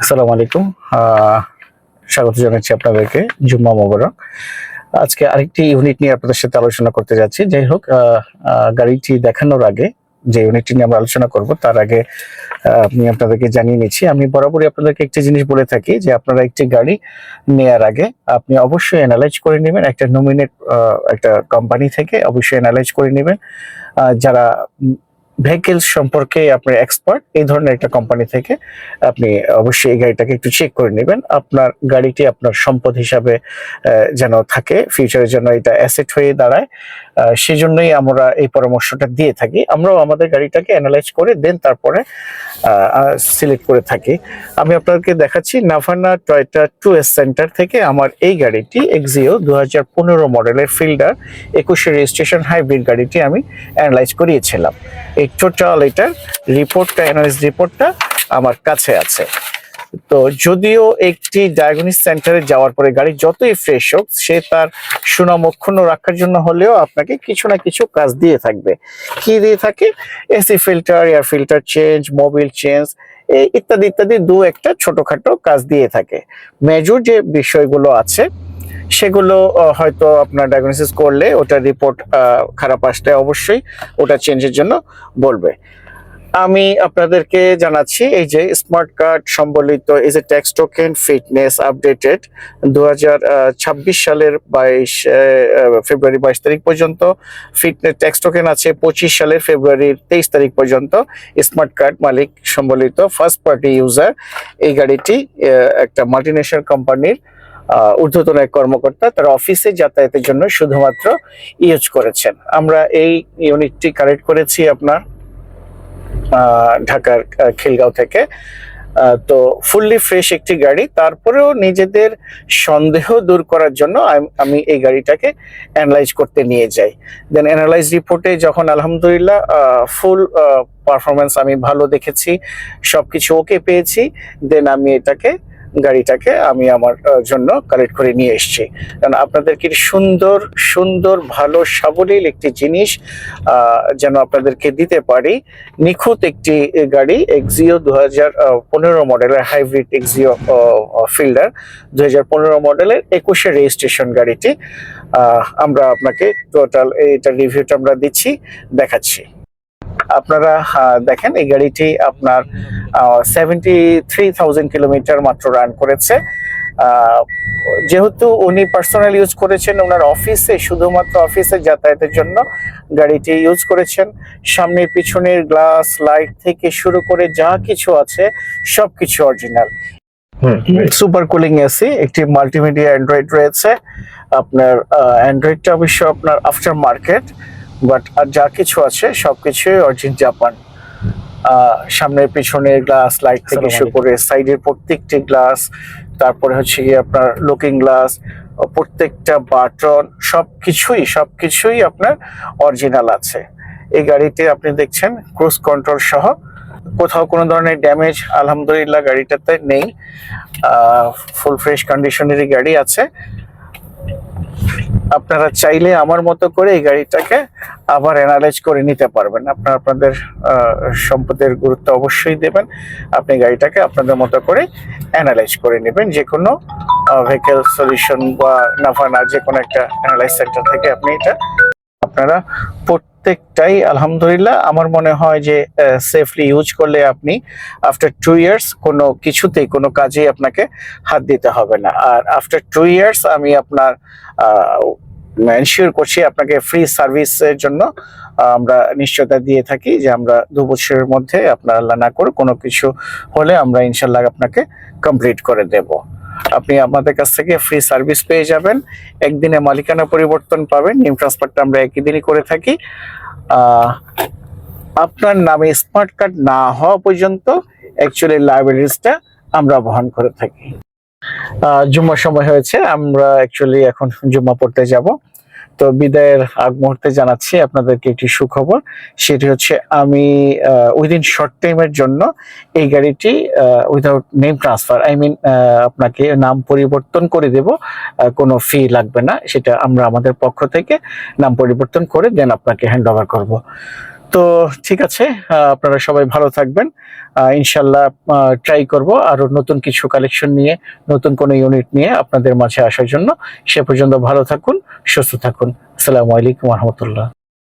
আসসালামু আলাইকুম। স্বাগত জানাচ্ছি আপনাদেরকে, জুম্মা মোবারক। আজকে আরেকটি ইউনিট নিয়ে আপনাদের সাথে আলোচনা করতে যাচ্ছি। যাই হোক গাড়িটি দেখানোর আগে যে ইউনিটটি নিয়ে আমরা আলোচনা করব, তার আগে আমি আপনাদেরকে জানিয়ে নিচ্ছি। আমি বরাবরই আপনাদেরকে একটি জিনিস বলে থাকি যে আপনারা একটি গাড়ি নেয়ার আগে আপনি অবশ্যই অ্যানালাইজ করে নেবেন। একটা নমিনেট একটা কোম্পানি থেকে অবশ্যই অ্যানালাইজ করে নেবেন। যারা ভেহিকেল সম্পর্কে আপনার এক্সপার্ট এই ধরনের একটা কোম্পানি থেকে আপনি অবশ্যই এই গাড়িটাকে একটু চেক করে নেবেন। আপনার গাড়িটি আপনার সম্পদ হিসাবে যেন থাকে ফিউচারের জন্য এটা অ্যাসেট হয়ে দাঁড়ায়। সেই জন্যই আমরা এই পরামর্শটা দিয়ে থাকি। আমরাও আমাদের গাড়িটাকে অ্যানালাইজ করে দেন তারপরে সিলেক্ট করে থাকি। আমি আপনাদেরকে দেখাচ্ছি Navana Toyota two S centre থেকে আমার এই গাড়িটি এক্সিও দু হাজার পনেরো মডেলের ফিল্ডার একুশে রেজিস্ট্রেশন হাইব্রিড গাড়িটি আমি অ্যানালাইজ করিয়েছিলাম। এই টোটাল এটার রিপোর্টটা অ্যানালাইজ রিপোর্টটা আমার কাছে আছে। তো যদিও একটি ডায়াগনিস সেন্টারে যাওয়ার পরে গাড়ি যতই ফ্রেশ হোক, সে তার সুনাম অক্ষুণ্ণ রাখার জন্য হলেও আপনাকে কিছু না কিছু কাজ দিয়ে থাকবে। কি দিয়ে থাকে? AC filter air filter change Mobil change ইত্যাদি ইত্যাদি দু একটা ছোটখাটো কাজ দিয়ে থাকে। মেজর যে বিষয়গুলো আছে, সেগুলো হয়তো আপনার ডায়াগনোসিস করলে ওটা রিপোর্ট খারাপ আসলে অবশ্যই ওটা চেঞ্জের জন্য বলবে। আমি আপনাদেরকে জানাচ্ছি, এই যে স্মার্ট কার্ড সম্বলিত, এই যে ট্যাক্স টোকেন ফিটনেস আপডেটেড দু হাজার ছাব্বিশ সালের বাইশ ফেব্রুয়ারি বাইশ তারিখ পর্যন্ত। ফিটনেস ট্যাক্স টোকেন আছে পঁচিশ সালের ফেব্রুয়ারির তেইশ তারিখ পর্যন্ত। স্মার্ট কার্ড মালিক সম্বলিত ফার্স্ট পার্টি ইউজার এই গাড়িটি একটা মাল্টিনেশনাল কোম্পানির ঊর্ধ্বতন এক কর্মকর্তা তার অফিসে যাতায়াতের জন্য শুধুমাত্র ইউজ করেছেন। আমরা এই ইউনিটটি কালেক্ট করেছি আপনার। ঢাকার খিলগাঁও থেকে। তো ফুললি ফ্রেশ একটি গাড়ি। তারপরেও নিজেদের সন্দেহ দূর করার জন্য আম- এই গাড়িটাকে অ্যানালাইজ করতে নিয়ে যাই। দেন অ্যানালাইজ রিপোর্টে যখন আলহামদুলিল্লাহ ফুল পারফরমেন্স আমি ভালো দেখেছি সব কিছু ওকে পেয়েছি দেন আমি এটাকে গাড়িটাকে আমি আমার জন্য কালেক্ট করে নিয়ে এসেছি। কারণ আপনাদেরকে সুন্দর সুন্দর, ভালো, সাবলীল একটি জিনিস যেন আপনাদেরকে দিতে পারি। নিখুঁত একটি গাড়ি এক্সিও দু হাজার পনেরো মডেলের হাইব্রিড এক্সিও ফিল্ডার দু হাজার পনেরো মডেলের একুশে রেজিস্ট্রেশন গাড়িটি আমরা আপনাকে টোটাল এইটার রিভিউটা আমরা দিচ্ছি, দেখাচ্ছি। আপনারা দেখেন এই গাড়িটি আপনার সেভেন্টি থ্রি থাউজেন্ড কিলোমিটার মাত্র রান করেছে। যেহেতু উনি পার্সোনাল ইউজ করেছেন ওনার অফিসে শুধুমাত্র অফিসে যাতায়াতের জন্য গাড়িটি ইউজ করেছেন। সামনের পিছনের গ্লাস লাইট থেকে শুরু করে যা কিছু আছে সবকিছু অরিজিনাল সুপার কুলিং এসি একটি মাল্টিমিডিয়া অ্যান্ড্রয়েড রয়েছে। আপনার অ্যান্ড্রয়েডটা অবশ্য আপনার আফটার মার্কেট বাট আর যা কিছু আছে সবকিছুই অরিজিন জাপান। সামনের পিছনের গ্লাস লাইট থেকে শুরু করে সাইডের প্রত্যেকটি গ্লাস তারপরে হচ্ছে গিয়ে আপনার লুকিং গ্লাস প্রত্যেকটা বাটন সবকিছুই সবকিছুই আপনার অরিজিনাল আছে। এই গাড়িতে আপনি দেখছেন ক্রুজ কন্ট্রোল সহ কোথাও কোনো ধরনের ড্যামেজ আলহামদুলিল্লাহ গাড়িটাতে নেই। ফুল ফ্রেশ কন্ডিশনেরই গাড়ি আছে। আপনারা চাইলে আমার মতো করে এই গাড়িটাকে আবার অ্যানালাইজ করে নিতে পারবেন। আপনারা আপনাদের সম্পদের গুরুত্ব অবশ্যই দেবেন। আপনি গাড়িটাকে আপনাদের মতো করে অ্যানালাইজ করে নেবেন। যে কোনো ভেহিকেল সলিউশন বা নাফানা যে কোনো একটা অ্যানালাইজ সেন্টার থেকে আপনি এটা আপনারা প্রত্যেকটাই আলহামদুলিল্লাহ। আমার মনে হয় যে সেফলি ইউজ করলে আপনি আফটার টু ইয়ার্স কোনো কিছুতেই, কোনো কাজেই আপনাকে হাত দিতে হবে না। আর আফটার টু ইয়ার্স আমি আপনার এনশিওর করছি আপনাকে ফ্রি সার্ভিসের জন্য আমরা নিশ্চয়তা দিয়ে থাকি যে আমরা দু বছরের মধ্যে আপনার আল্লাহ না করে কোনো কিছু হলে আমরা ইনশাল্লাহ আপনাকে কমপ্লিট করে দেব। আপনি আমাদের কাছ থেকে ফ্রি সার্ভিস পেয়ে যাবেন। একদিনে মালিকানা পরিবর্তন পাবেন। নিম ট্রান্সফারটা আমরা একই দিনই করে থাকি। আপনার নামে স্মার্ট কার্ড না হওয়া পর্যন্ত অ্যাকচুয়ালি লাইব্রেরিজটা আমরা বহন করে থাকি। জুম্মার সময় হয়েছে, আমরা অ্যাকচুয়ালি এখন জুম্মা পড়তে যাব। তো বিদায়ের আগ মুহূর্তে জানাচ্ছি আপনাদেরকে একটি সুখবর। সেটি হচ্ছে আমি উইদিন শর্ট টাইমের জন্য এই গাড়িটি without name transfer I mean আপনাকে নাম পরিবর্তন করে দেব কোনো ফি লাগবে না, সেটা আমরা আমাদের পক্ষ থেকে নাম পরিবর্তন করে দেন আপনাকে হ্যান্ড ওভার করব। তো ঠিক আছে আপনারা সবাই ভালো থাকবেন। ইনশাল্লাহ ট্রাই করব আরও নতুন কিছু কালেকশন নিয়ে, নতুন কোনো ইউনিট নিয়ে আপনাদের মাঝে আসার জন্য। সে পর্যন্ত ভালো থাকুন, সুস্থ থাকুন। আসসালামু আলাইকুম রহমতুল্লাহ।